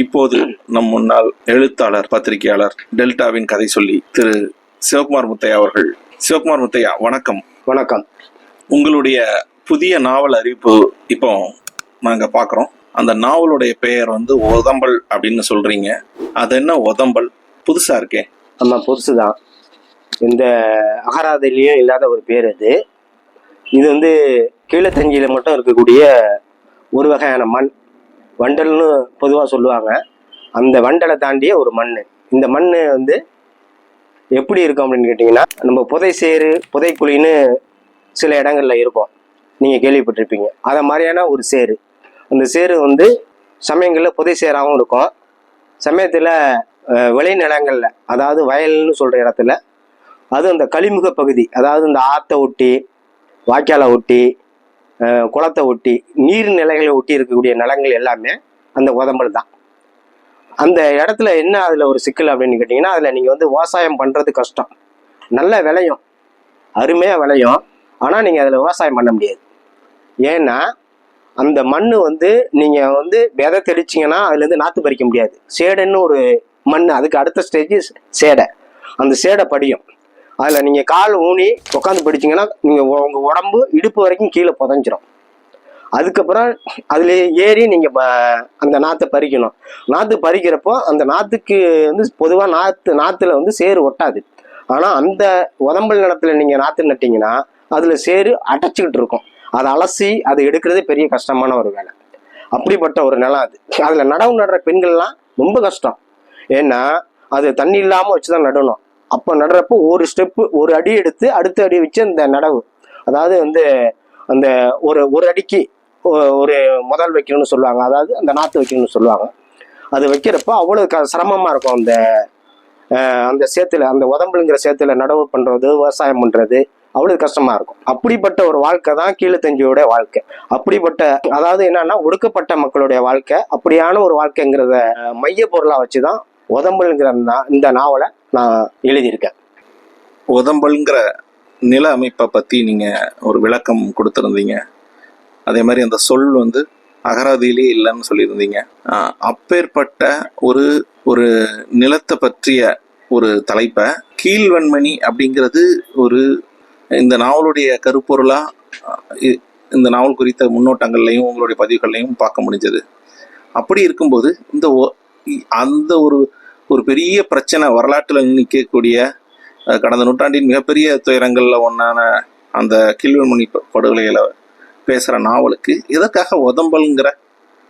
இப்போது நம் முன்னாள் எழுத்தாளர் பத்திரிகையாளர் டெல்டாவின் கதை சொல்லி திரு. சிவகுமார் முத்தையா அவர்கள். சிவகுமார் முத்தையா வணக்கம். வணக்கம். உங்களுடைய புதிய நாவல் அறிவிப்பு இப்போ நாங்க பார்க்குறோம் அந்த நாவலுடைய பெயர் வந்து உதம்பல் அப்படின்னு சொல்றீங்க. அது என்ன உதம்பல் புதுசா இருக்கே. நம்ம புதுசு தான் இந்த அகராதிலையும் இல்லாத ஒரு பேர் அது. இது வந்து கீழத்தஞ்சியில் மட்டும் இருக்கக்கூடிய ஒரு வகையான மண். வண்டல்னு பொதுவாக சொல்லுவாங்க. அந்த வண்டலை தாண்டிய ஒரு மண் இந்த மண் வந்து எப்படி இருக்கும் அப்படின்னு கேட்டிங்கன்னா நம்ம புதை சேரு புதைக்குழின்னு சில இடங்களில் இருக்கும். நீங்கள் கேள்விப்பட்டிருப்பீங்க. அதை மாதிரியான ஒரு சேரு அந்த சேரு வந்து சமயங்களில் புதை சேராகவும் இருக்கும். சமயத்தில் விளைநிலங்களில் அதாவது வயல்னு சொல்கிற இடத்துல அது அந்த கழிமுக பகுதி அதாவது இந்த ஆற்றை ஒட்டி வாய்க்காலை ஒட்டி குளத்தை ஒட்டி நீர்நிலைகளை ஒட்டி இருக்கக்கூடிய நிலங்கள் எல்லாமே அந்த உதம்பல் தான். அந்த இடத்துல என்ன அதில் ஒரு சிக்கல் அப்படின்னு கேட்டிங்கன்னா அதில் நீங்கள் வந்து விவசாயம் பண்ணுறது கஷ்டம். நல்ல விளையும். அருமையாக விளையும். ஆனால் நீங்கள் அதில் விவசாயம் பண்ண முடியாது. ஏன்னா அந்த மண் வந்து நீங்கள் வந்து விதை தெளிச்சிங்கன்னா அதுலேருந்து நாற்று பறிக்க முடியாது. சேடைன்னு ஒரு மண் அதுக்கு அடுத்த ஸ்டேஜ் சேடை. அந்த சேடை படியும். அதில் நீங்கள் கால் ஊனி உட்காந்து படிச்சிங்கன்னா நீங்கள் உங்கள் உடம்பு இடுப்பு வரைக்கும் கீழே புதஞ்சிரும். அதுக்கப்புறம் அதில் ஏறி நீங்கள் அந்த நாற்றை பறிக்கணும். நாற்று பறிக்கிறப்போ அந்த நாற்றுக்கு வந்து பொதுவாக நாற்று நாற்றுல வந்து சேறு ஒட்டாது. ஆனால் அந்த உதம்பல் நிலத்தில் நீங்கள் நாற்று நட்டிங்கன்னா அதில் சேறு அடைச்சிக்கிட்டு இருக்கும். அதை அலசி அதை எடுக்கிறதே பெரிய கஷ்டமான ஒரு வேலை. அப்படிப்பட்ட ஒரு நிலம் அது. அதில் நடவு நடுற பெண்கள்லாம் ரொம்ப கஷ்டம். ஏன்னா அது தண்ணி இல்லாமல் வச்சு தான் நடணும். அப்போ நடுறப்போ ஒரு ஸ்டெப்பு ஒரு அடி எடுத்து அடுத்த அடி வச்சு அந்த நடவு. அதாவது வந்து அந்த ஒரு ஒரு அடிக்கு ஒ- ஒரு முதல் வைக்கணும்னு சொல்லுவாங்க. அதாவது அந்த நாற்று வைக்கணும்னு சொல்லுவாங்க. அது வைக்கிறப்போ அவ்வளோ க சிரமமாக இருக்கும். அந்த அந்த சேத்துல அந்த உதம்புங்கிற சேத்துல நடவு பண்ணுறது விவசாயம் பண்ணுறது அவ்வளோ கஷ்டமாக இருக்கும். அப்படிப்பட்ட ஒரு வாழ்க்கை தான் கீழத்தஞ்சியோட வாழ்க்கை. அப்படிப்பட்ட அதாவது என்னன்னா ஒடுக்கப்பட்ட மக்களுடைய வாழ்க்கை. அப்படியான ஒரு வாழ்க்கைங்கிறத மைய பொருளாக வச்சு தான் உதம்புங்கிற இந்த நாவலை நான் எழுதியிருக்கேன். உதம்பல்ங்கிற நில அமைப்பை பற்றி நீங்கள் ஒரு விளக்கம் கொடுத்துருந்தீங்க. அதே மாதிரி அந்த சொல் வந்து அகராதியிலே இல்லைன்னு சொல்லியிருந்தீங்க. அப்பேற்பட்ட ஒரு ஒரு நிலத்தை பற்றிய ஒரு தலைப்பை கீழ்வன்மணி அப்படிங்கிறது ஒரு இந்த நாவலுடைய கருப்பொருளாக இ- இந்த நாவல் குறித்த முன்னோட்டங்கள்லையும் உங்களுடைய பதிவுகள்லையும் பார்க்க முடிஞ்சது. அப்படி இருக்கும்போது இந்த அந்த ஒரு ஒரு பெரிய பிரச்சனை வரலாற்றில் நிற்கக்கூடிய கடந்த நூற்றாண்டின் மிகப்பெரிய துயரங்களில் ஒன்றான அந்த கீழ்வன்மணி படுகொலையில் படுகொலைகளை பேசுகிற நாவலுக்கு எதற்காக உதம்பல்ங்கிற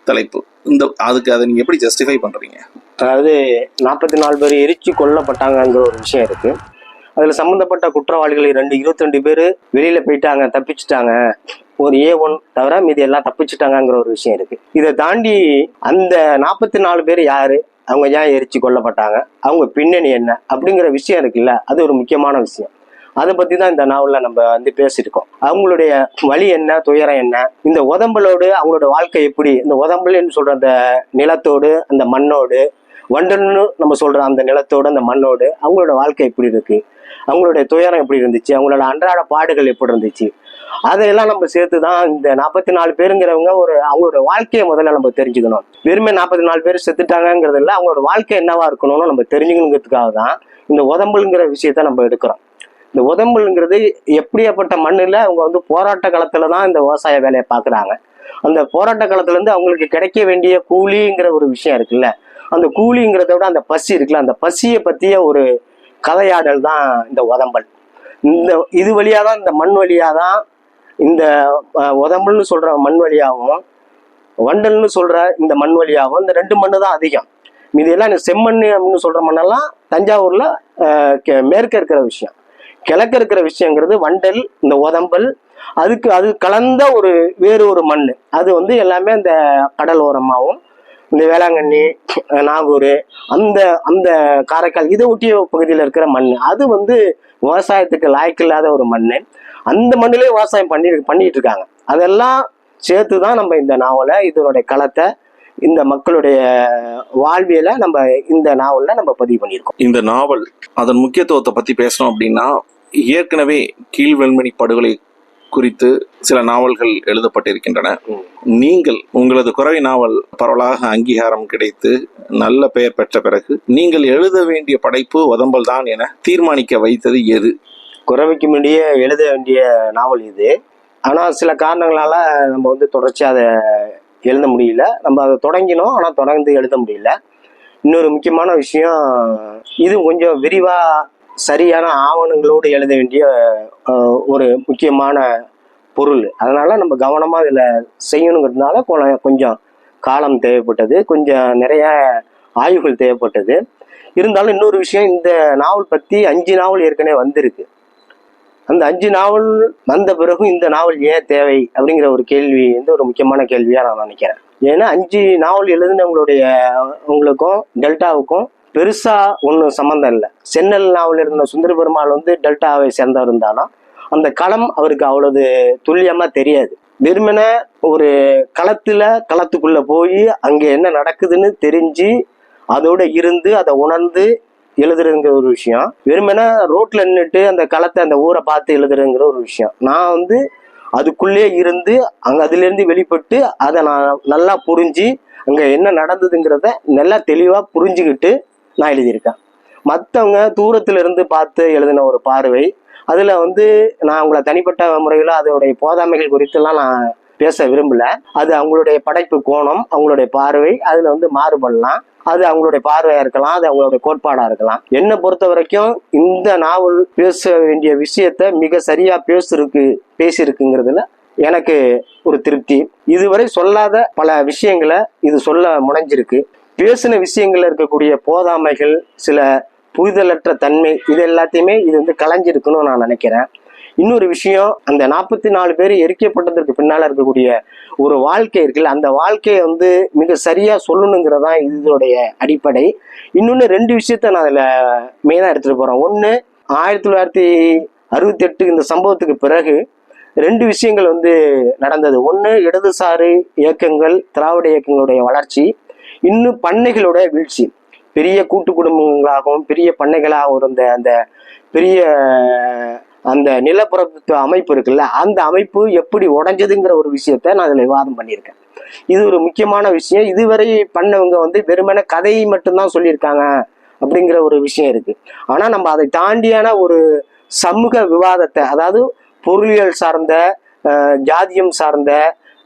தலைப்பு? இந்த அதுக்கு அதை நீங்கள் எப்படி ஜஸ்டிஃபை பண்ணுறீங்க அதாவது நாற்பத்தி நாலு பேர் எரிச்சு கொல்லப்பட்டாங்கங்கிற ஒரு விஷயம் இருக்குது அதில் சம்மந்தப்பட்ட குற்றவாளிகள் ரெண்டு இருபத்தி ரெண்டு பேர் வெளியில் போயிட்டாங்க தப்பிச்சிட்டாங்க. ஒரு ஏ ஒன் தவிர மீதி எல்லாம் தப்பிச்சிட்டாங்கங்கிற ஒரு விஷயம் இருக்கு. இதை தாண்டி அந்த நாற்பத்தி நாலு பேர் யாரு? அவங்க ஏன் எரிச்சு கொல்லப்பட்டாங்க? அவங்க பின்னணி என்ன? அப்படிங்கிற விஷயம் இருக்குல்ல அது ஒரு முக்கியமான விஷயம். அதை பற்றி தான் இந்த நாவலில் நம்ம வந்து பேசியிருக்கோம் அவங்களுடைய வழி என்ன? துயரம் என்ன? இந்த உதம்பலோடு அவங்களோட வாழ்க்கை எப்படி? இந்த உதம்பல்னு சொல்கிற அந்த நிலத்தோடு அந்த மண்ணோடு வண்டன்னு நம்ம சொல்கிற அந்த நிலத்தோடு அந்த மண்ணோடு அவங்களோட வாழ்க்கை எப்படி இருக்குது அவங்களுடைய துயரம் எப்படி இருந்துச்சு? அவங்களோட அன்றாட பாடுகள் எப்படி இருந்துச்சு? அதையெல்லாம் நம்ம சேர்த்து தான் இந்த நாற்பத்தி நாலு பேருங்கிறவங்க ஒரு அவங்களோட வாழ்க்கையை முதல்ல நம்ம தெரிஞ்சுக்கணும். வெறுமே நாற்பத்தி நாலு பேர் செத்துட்டாங்கங்கிறது இல்லை அவங்களோட வாழ்க்கை என்னவா இருக்கணும்னு நம்ம தெரிஞ்சுக்கணுங்கிறதுக்காக தான் இந்த உதம்புங்கிற விஷயத்த நம்ம எடுக்கிறோம். இந்த உதம்புங்கிறது எப்படியாப்பட்ட மண்ணில் அவங்க வந்து போராட்ட காலத்துல தான் இந்த விவசாய வேலையை பார்க்குறாங்க அந்த போராட்ட காலத்துல இருந்து அவங்களுக்கு கிடைக்க வேண்டிய கூலிங்கிற ஒரு விஷயம் இருக்குல்ல அந்த கூலிங்கிறத விட அந்த பசி இருக்குல்ல அந்த பசியை பற்றிய ஒரு கதையாடல் தான் இந்த உதம்பல். இந்த இது வழியாக தான் இந்த மண் வழியாக தான் இந்த உதம்புன்னு உதம்பல்னு சொல்கிற மண் வழியாகவும் வண்டல்னு சொல்கிற இந்த மண் வழியாகவும் இந்த ரெண்டு மண்ணு தான் அதிகம். மீதி எல்லாம் இந்த செம்மண் அப்படின்னு சொல்கிற மண்ணெல்லாம் தஞ்சாவூரில் மேற்க இருக்கிற விஷயம். கிழக்க இருக்கிற விஷயங்கிறது வண்டல் இந்த உதம்பல் அதுக்கு அது கலந்த ஒரு வேறு ஒரு மண் அது வந்து எல்லாமே அந்த கடல் ஓரமாகவும் இந்த வேளாங்கண்ணி நாகூர் அந்த அந்த காரைக்கால் இதை ஒட்டிய பகுதியில் இருக்கிற மண் அது வந்து விவசாயத்துக்கு லாய்க்கில்லாத ஒரு மண் அந்த மண்ணிலே விவசாயம் பண்ணி பண்ணிட்டு இருக்காங்க அதெல்லாம் சேர்த்து தான் நம்ம இந்த நாவலை இதனுடைய களத்தை இந்த மக்களுடைய வாழ்வியலை நம்ம இந்த நாவலில் நம்ம பதிவு பண்ணியிருக்கோம். இந்த நாவல் அதன் முக்கியத்துவத்தை பற்றி பேசணும் அப்படின்னா ஏற்கனவே கீழ்வெண்மணி படுகொலை குறித்து சில நாவல்கள் எழுதப்பட்டிருக்கின்றன. நீங்கள் உங்களது குறவை நாவல் பரவலாக அங்கீகாரம் கிடைத்து நல்ல பெயர் பெற்ற பிறகு நீங்கள் எழுத வேண்டிய படைப்பு உதம்பல் தான் என தீர்மானிக்க வைத்தது எது? குறவைக்கு முன்னாடியே எழுத வேண்டிய நாவல் இது. ஆனால் சில காரணங்களால் நம்ம வந்து தொடர்ச்சியாக அதை எழுத முடியல. நம்ம அதை தொடங்கினோம் ஆனால் தொடர்ந்து எழுத முடியல. இன்னொரு முக்கியமான விஷயம் இது கொஞ்சம் விரிவாக சரியான ஆவணங்களோடு எழுத வேண்டிய ஒரு முக்கியமான பொருள். அதனால் நம்ம கவனமாக இதில் செய்யணுங்கிறதுனால கொ- கொஞ்சம் காலம் தேவைப்பட்டது. கொஞ்சம் நிறைய ஆய்வுகள் தேவைப்பட்டது. இருந்தாலும் இன்னொரு விஷயம் இந்த நாவல் பற்றி அஞ்சு நாவல் ஏற்கனவே வந்திருக்கு. அந்த அஞ்சு நாவல் வந்த பிறகும் இந்த நாவல் ஏன் தேவை அப்படிங்கிற ஒரு கேள்வி வந்து ஒரு முக்கியமான கேள்வியா நான் நினைக்கிறேன். ஏன்னா அஞ்சு நாவல் எழுதினவங்களுடைய உங்களுக்கும் டெல்டாவுக்கும் பெருசா ஒன்றும் சம்மந்தம் இல்லை. சென்னல் நாவல் இருந்த சுந்தர பெருமாள் வந்து டெல்டாவை சேர்ந்தவர் இருந்தாலும் அந்த களம் அவருக்கு அவ்வளவு துல்லியமா தெரியாது. வெறுமன ஒரு களத்துல களத்துக்குள்ள போய் அங்க என்ன நடக்குதுன்னு தெரிஞ்சு அதோட இருந்து அதை உணர்ந்து எழுதுறதுங்கிற ஒரு விஷயம். வெறுமனே ரோட்ல நின்றுட்டு அந்த களத்தை அந்த ஊரை பார்த்து எழுதுறதுங்கிற ஒரு விஷயம். நான் வந்து அதுக்குள்ளே இருந்து அங்க அதுலேருந்து வெளிப்பட்டு அதை நான் நல்லா புரிஞ்சு அங்க என்ன நடந்ததுங்கிறத நல்லா தெளிவா புரிஞ்சுக்கிட்டு நான் எழுதியிருக்கேன். மற்றவங்க தூரத்துல இருந்து பார்த்து எழுதின ஒரு பார்வை அதுல வந்து நான் அவங்கள தனிப்பட்ட முறையில் அதோடைய போதாமைகள் குறித்தெல்லாம் நான் பேச விரும்பல. அது அவங்களுடைய படைப்பு கோணம் அவங்களுடைய பார்வை அதுல வந்து மாறுபடலாம். அது அவங்களுடைய பார்வையா இருக்கலாம் அது அவங்களுடைய கோட்பாடா இருக்கலாம். என்னை பொறுத்த வரைக்கும் இந்த நாவல் பேச வேண்டிய விஷயத்த மிக சரியா பேசிருக்கு பேசியிருக்குங்கிறதுல எனக்கு ஒரு திருப்தி. இதுவரை சொல்லாத பல விஷயங்களை இது சொல்ல முனைஞ்சிருக்கு. பேசின விஷயங்கள்ல இருக்கக்கூடிய போதாமைகள் சில புரிதலற்ற தன்மை இது எல்லாத்தையுமே இது வந்து கலைஞ்சிருக்குன்னு நான் நினைக்கிறேன். இன்னொரு விஷயம் அந்த நாற்பத்தி நாலு பேர் எரிக்கப்பட்டதற்கு பின்னால் இருக்கக்கூடிய ஒரு வாழ்க்கை இருக்குல்ல அந்த வாழ்க்கையை வந்து மிக சரியாக சொல்லணுங்கிறதான் இதோடைய அடிப்படை. இன்னொன்று ரெண்டு விஷயத்த நான் அதில் மெயினாக எடுத்துகிட்டு போகிறேன் ஒன்று ஆயிரத்தி தொள்ளாயிரத்தி அறுபத்தி எட்டு இந்த சம்பவத்துக்கு பிறகு ரெண்டு விஷயங்கள் வந்து நடந்தது. ஒன்று இடதுசாரி இயக்கங்கள் திராவிட இயக்கங்களுடைய வளர்ச்சி. இன்னும் பண்ணைகளோட வீழ்ச்சி. பெரிய கூட்டு குடும்பங்களாகவும் பெரிய பண்ணைகளாகவும் இருந்த அந்த பெரிய அந்த நிலப்பிரபுத்துவ அமைப்பு இருக்குல்ல அந்த அமைப்பு எப்படி உடஞ்சதுங்கிற ஒரு விஷயத்த நான் அதில் விவாதம் பண்ணியிருக்கேன். இது ஒரு முக்கியமான விஷயம். இதுவரை பண்ணவங்க வந்து வெறுமன கதையை மட்டும்தான் சொல்லியிருக்காங்க அப்படிங்கிற ஒரு விஷயம் இருக்கு. ஆனா நம்ம அதை தாண்டியான ஒரு சமூக விவாதத்தை அதாவது பொருளியல் சார்ந்த ஜாதியம் சார்ந்த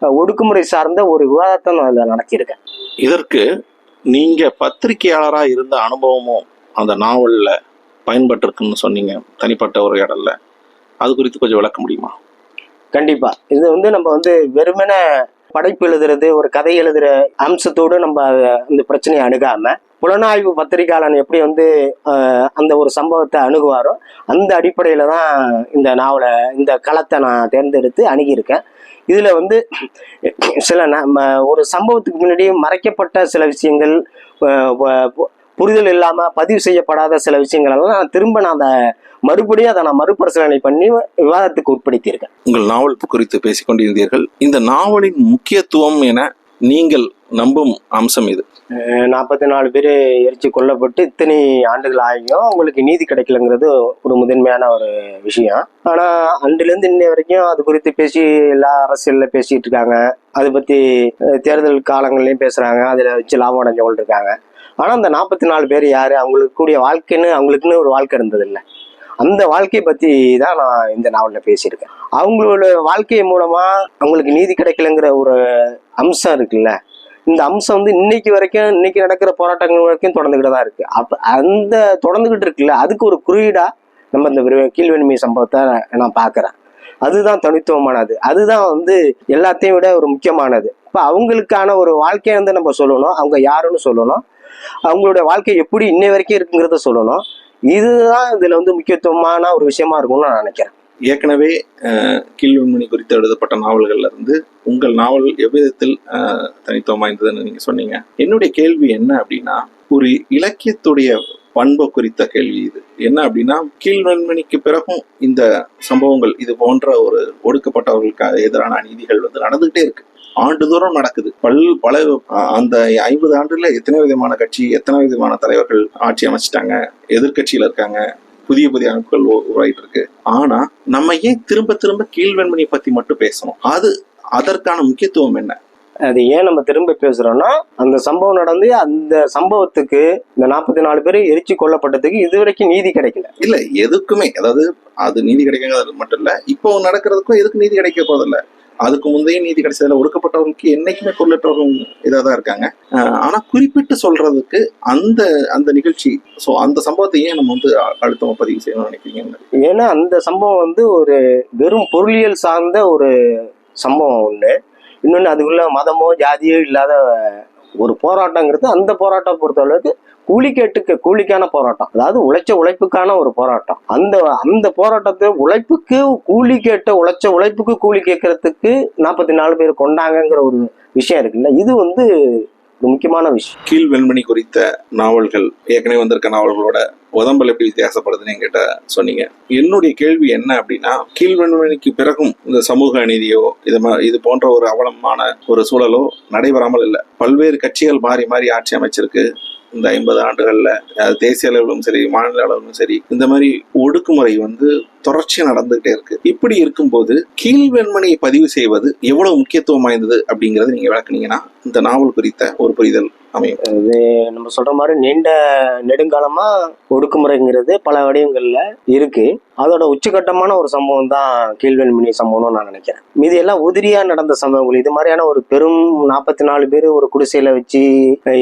ஒடுக்குமுறை சார்ந்த ஒரு விவாதத்தை நான் அதில் நடத்தியிருக்கேன். இதற்கு நீங்க பத்திரிகையாளராக இருந்த அனுபவமும் அந்த நாவலில் பயன்பட்டிருக்குன்னு சொன்னீங்க தனிப்பட்ட ஒரு இடம்ல அது குறித்து கொஞ்சம் விளக்க முடியுமா? கண்டிப்பா. இது வந்து நம்ம வந்து வெறுமனே படைப்பு எழுதுறது ஒரு கதை எழுதுற அம்சத்தோடு நம்ம இந்த அந்த பிரச்சனையை அணுகாம புலனாய்வு பத்திரிகையாளன் எப்படி வந்து அந்த ஒரு சம்பவத்தை அணுகுவாரோ அந்த அடிப்படையில தான் இந்த நாவலை இந்த களத்தை நான் தேர்ந்தெடுத்து அணுகியிருக்கேன். இதுல வந்து சில நம்ம ஒரு சம்பவத்துக்கு முன்னாடி மறைக்கப்பட்ட சில விஷயங்கள் புரிதல் இல்லாம பதிவு செய்யப்படாத சில விஷயங்கள் எல்லாம் நான் திரும்ப நான் அதை மறுபடியும் அதை நான் மறுபரிசீலனை பண்ணி விவாதத்துக்கு உட்படுத்தியிருக்கேன். உங்கள் நாவல் குறித்து பேசிக் கொண்டிருந்தீர்கள் இந்த நாவலின் முக்கியத்துவம் என நீங்கள் நம்பும் அம்சம் இது. நாற்பத்தி நாலு பேர் எரிச்சு கொல்லப்பட்டு இத்தனை ஆண்டுகள் ஆகியும் அவங்களுக்கு நீதி கிடைக்கலங்கிறது ஒரு முதன்மையான ஒரு விஷயம். ஆனா அன்றிலிருந்து இன்னை வரைக்கும் அது குறித்து பேசி எல்லா அரசியல்ல பேசிட்டு இருக்காங்க. அதை பத்தி அஹ், தேர்தல் காலங்கள்லயும் பேசுறாங்க. அதுல வச்சு லாபம் அடைஞ்சவங்க இருக்காங்க. ஆனால் அந்த நாற்பத்தி நாலு பேர் யார்? அவங்களுக்கு கூடிய வாழ்க்கைன்னு அவங்களுக்குன்னு ஒரு வாழ்க்கை இருந்தது இல்லை அந்த வாழ்க்கையை பற்றி தான் நான் இந்த நாவலில் பேசியிருக்கேன். அவங்களோட வாழ்க்கை மூலமாக அவங்களுக்கு நீதி கிடைக்கலங்கிற ஒரு அம்சம் இருக்குல்ல? இந்த அம்சம் வந்து இன்னைக்கு வரைக்கும் இன்னைக்கு நடக்கிற போராட்டங்கள் வரைக்கும் தொடர்ந்துக்கிட்டு தான் இருக்குது அப்போ அந்த தொடர்ந்துக்கிட்டு இருக்குல்ல? அதுக்கு ஒரு குறியீடாக நம்ம இந்த கீழ்வெண்மை சம்பவத்தை நான் பார்க்குறேன். அதுதான் தனித்துவமானது. அதுதான் வந்து எல்லாத்தையும் விட ஒரு முக்கியமானது. இப்போ அவங்களுக்கான ஒரு வாழ்க்கையை வந்து நம்ம சொல்லணும். அவங்க யாருன்னு சொல்லணும். அவங்களுடைய வாழ்க்கை எப்படி இன்னை வரைக்கும் இருக்குங்கிறத சொல்லணும். இதுதான் இதுல வந்து முக்கியத்துவமான ஒரு விஷயமா இருக்கும்னு நான் நினைக்கிறேன். ஏற்கனவே அஹ், கீழ்வன்மணி குறித்து எழுதப்பட்ட நாவல்கள்ல இருந்து உங்கள் நாவல் எவ்விதத்தில் தனித்துவம் வாய்ந்ததுன்னு நீங்க சொன்னீங்க. என்னுடைய கேள்வி என்ன அப்படின்னா ஒரு இலக்கியத்துடைய பண்பு குறித்த கேள்வி இது. என்ன அப்படின்னா கீழ்வன்மணிக்கு பிறகும் இந்த சம்பவங்கள் இது போன்ற ஒரு ஒடுக்கப்பட்டவர்களுக்காக எதிரான அநீதிகள் வந்து நடந்துகிட்டே இருக்கு. ஆண்டுதோறும் நடக்குது. பல் பல அந்த ஐம்பது ஆண்டுல எத்தனை விதமான கட்சி எத்தனை விதமான தலைவர்கள் ஆட்சி அமைச்சிட்டாங்க எதிர்கட்சியில இருக்காங்க புதிய புதிய அமைப்புகள் உருவாயிட்டு இருக்கு. ஆனா நம்ம ஏன் திரும்ப திரும்ப கீழ்வெண்மணியை பத்தி மட்டும் பேசணும்? அது அதற்கான முக்கியத்துவம் என்ன? அது ஏன் நம்ம திரும்ப பேசுறோம்னா அந்த சம்பவம் நடந்து அந்த சம்பவத்துக்கு இந்த நாற்பத்தி நாலு பேர் எரிச்சு கொல்லப்பட்டதுக்கு இதுவரைக்கும் நீதி கிடைக்கல. இல்ல எதுக்குமே. அதாவது அது நீதி கிடைக்காது மட்டும் இல்ல இப்போ நடக்கிறதுக்கும் எதுக்கு நீதி கிடைக்க போதில்ல அதுக்கு முந்தைய நீதி கிடைச்சதுல ஒடுக்கப்பட்டவர்களுக்கு என்னைக்குமே கொல்லற்றவர்கள் இதாக தான் இருக்காங்க. ஆஹ் ஆனா குறிப்பிட்டு சொல்றதுக்கு அந்த அந்த நிகழ்ச்சி சோ அந்த சம்பவத்தை ஏன் நம்ம வந்து அ- அடுத்தவங்க பதிவு செய்யணும்னு நினைக்கிறீங்க? ஏன்னா அந்த சம்பவம் வந்து ஒரு வெறும் பொருளியல் சார்ந்த ஒரு சம்பவம் ஒண்ணு. இன்னொன்று அதுக்குள்ள மதமோ ஜாதியோ இல்லாத ஒரு போராட்டங்கிறது அந்த போராட்டம் பொறுத்தளவுக்கு கூலிக்கேட்டுக்கு கூலிக்கான போராட்டம். அதாவது உழைச்ச உழைப்புக்கான ஒரு போராட்டம். அந்த அந்த போராட்டத்தை உழைப்புக்கு கூலி கேட்ட உழைச்ச உழைப்புக்கு கூலி கேட்கறதுக்கு நாற்பத்தி நாலு பேர் கொண்டாங்கங்கிற ஒரு விஷயம் இருக்குல்ல. இது வந்து முக்கியமான விஷயம். கீழ் வெண்மணி குறித்த நாவல்கள் ஏற்கனவே வந்திருக்க நாவல்களோட உதம்பல் எப்படி வித்தியாசப்படுதுன்னு என்கிட்ட சொன்னீங்க. என்னுடைய கேள்வி என்ன அப்படின்னா கீழ் வெண்மணிக்கு பிறகும் இந்த சமூக அநீதியோ இது இது போன்ற ஒரு அவலமான ஒரு சூழலோ நடைபெறாமல் இல்லை. பல்வேறு கட்சிகள் மாறி மாறி ஆட்சி அமைச்சிருக்கு. இந்த ஐம்பது ஆண்டுகளில் தேசிய அளவிலும் சரி மாநில அளவிலும் சரி இந்த மாதிரி ஒடுக்குமுறை வந்து தொடர்ச்சியா நடந்துகிட்டே இருக்கு. இப்படி இருக்கும்போது கீழ் வெண்மணியை பதிவு செய்வது எவ்வளவு முக்கியத்துவம் வாய்ந்தது அப்படிங்கறத நீங்க விளக்குனீங்கன்னா இந்த நாவல் குறித்த ஒரு புரிதல் அமையும். நம்ம சொல்ற மாதிரி நீண்ட நெடுங்காலமா ஒடுக்குமுறைங்கிறது பல வடிவங்கள்ல இருக்கு. அதோட உச்சகட்டமான ஒரு சம்பவம் தான் கீழ்வெண்மணி சம்பவம்னு நான் நினைக்கிறேன். மீதி எல்லாம் உதிரியா நடந்த சம்பவங்கள். இது மாதிரியான ஒரு பெரும் நாற்பத்தி நாலு பேர் ஒரு குடிசையில வச்சு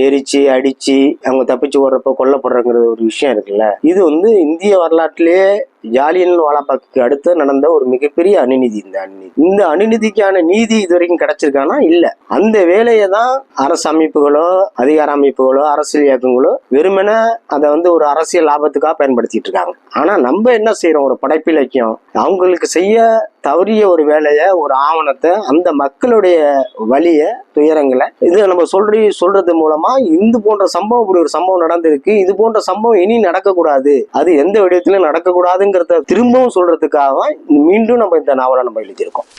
எரிச்சு அடிச்சு அவங்க தப்பிச்சு ஓடுறப்ப கொல்லப்படுறங்கிற ஒரு விஷயம் இருக்குல்ல. இது வந்து இந்திய வரலாற்றிலேயே ஜாலியன் வாலாபாக்கு அடுத்து நடந்த ஒரு மிகப்பெரிய அநீதி இந்த அநீதி இந்த அநீதிக்கான நீதி இது வரைக்கும் கிடைச்சிருக்கானா? இல்ல. அந்த வேலையை தான் அரசு அமைப்புகளோ அதிகார அமைப்புகளோ அரசியல் இயக்கங்களோ வெறுமனே அதை வந்து ஒரு அரசியல் லாபத்துக்காக பயன்படுத்திட்டு இருக்காங்க. ஆனா நம்ம என்ன செய்யறோம் ஒரு படைப்பிலக்கியம் அவங்களுக்கு செய்ய தவறிய ஒரு வேலையை ஒரு ஆவணத்தை அந்த மக்களுடைய வழியை துயரங்களை. இது நம்ம சொல்றி சொல்றது மூலமா இந்து போன்ற சம்பவம் இப்படி ஒரு சம்பவம் நடந்திருக்கு. இது போன்ற சம்பவம் இனி நடக்கக்கூடாது. அது எந்த வடிவத்திலும் நடக்கக்கூடாதுங்கிறத திரும்பவும் சொல்றதுக்காக மீண்டும் நம்ம இந்த நாவலை நம்ம எழுதியிருக்கோம்.